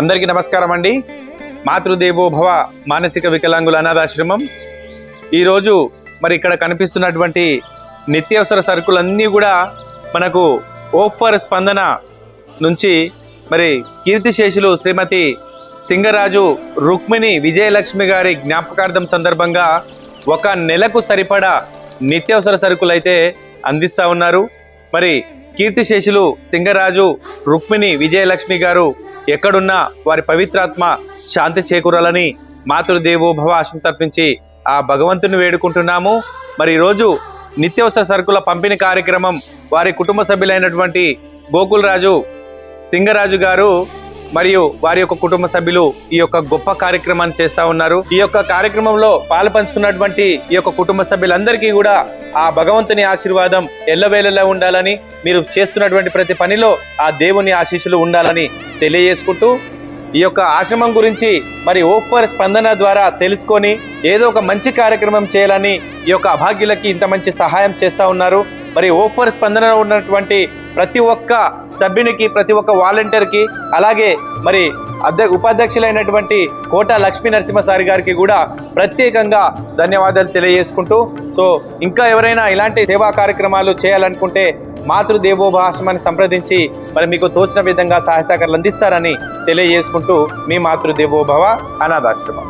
అందరికీ నమస్కారం అండి. మాతృదేవో భవ మానసిక వికలాంగుల అనాథాశ్రమం. ఈరోజు మరి ఇక్కడ కనిపిస్తున్నటువంటి నిత్యావసర సరుకులన్నీ కూడా మనకు ఓఫర్ స్పందన నుంచి మరి కీర్తిశేషులు శ్రీమతి సింగరాజు రుక్మిణి విజయలక్ష్మి గారి జ్ఞాపకార్థం సందర్భంగా ఒక నెలకు సరిపడా నిత్యావసర సరుకులైతే అందిస్తా ఉన్నారు. మరి కీర్తిశేషులు సింగరాజు రుక్మిణి విజయలక్ష్మి గారు ఎక్కడున్నా వారి పవిత్రాత్మ శాంతి చేకూరాలని మాతృదేవు భవ ఆశం తర్పించి ఆ భగవంతుని వేడుకుంటున్నాము. మరి ఈరోజు నిత్యావసర సరుకుల పంపిణీ కార్యక్రమం వారి కుటుంబ సభ్యులైనటువంటి గోకుల్ రాజు సింగరాజు గారు మరియు వారి యొక్క కుటుంబ సభ్యులు ఈ యొక్క గొప్ప కార్యక్రమాన్ని చేస్తా ఉన్నారు. ఈ యొక్క కార్యక్రమంలో పాలు పంచుకున్నటువంటి ఈ యొక్క కుటుంబ సభ్యులందరికీ కూడా ఆ భగవంతుని ఆశీర్వాదం ఎల్లవేళలా ఉండాలని మీరు చేస్తున్నటువంటి ప్రతి పనిలో ఆ దేవుని ఆశీస్సులు ఉండాలని తెలియజేసుకుంటూ ఈ యొక్క ఆశ్రమం గురించి మరి ఓఫర్ స్పందన ద్వారా తెలుసుకొని ఏదో ఒక మంచి కార్యక్రమం చేయాలని ఈ యొక్క అభాగ్యులకి ఇంత మంచి సహాయం చేస్తూ ఉన్నారు. మరి ఓఫర్ స్పందన ఉన్నటువంటి ప్రతి ఒక్క సభ్యునికి ప్రతి ఒక్క వాలంటీర్కి అలాగే మరి అధ్య ఉపాధ్యక్షులైనటువంటి కోట లక్ష్మీ నరసింహసారి గారికి కూడా ప్రత్యేకంగా ధన్యవాదాలు తెలియజేసుకుంటూ సో ఇంకా ఎవరైనా ఇలాంటి సేవా కార్యక్రమాలు చేయాలనుకుంటే మాతృ దేవోభాషమని సంప్రదించి మరి మీకు తోచిన విధంగా సహాయ సహకారాలు అందిస్తారని తెలియజేసుకుంటూ మీ మాతృదేవోభవ అనాథాశ్రమం.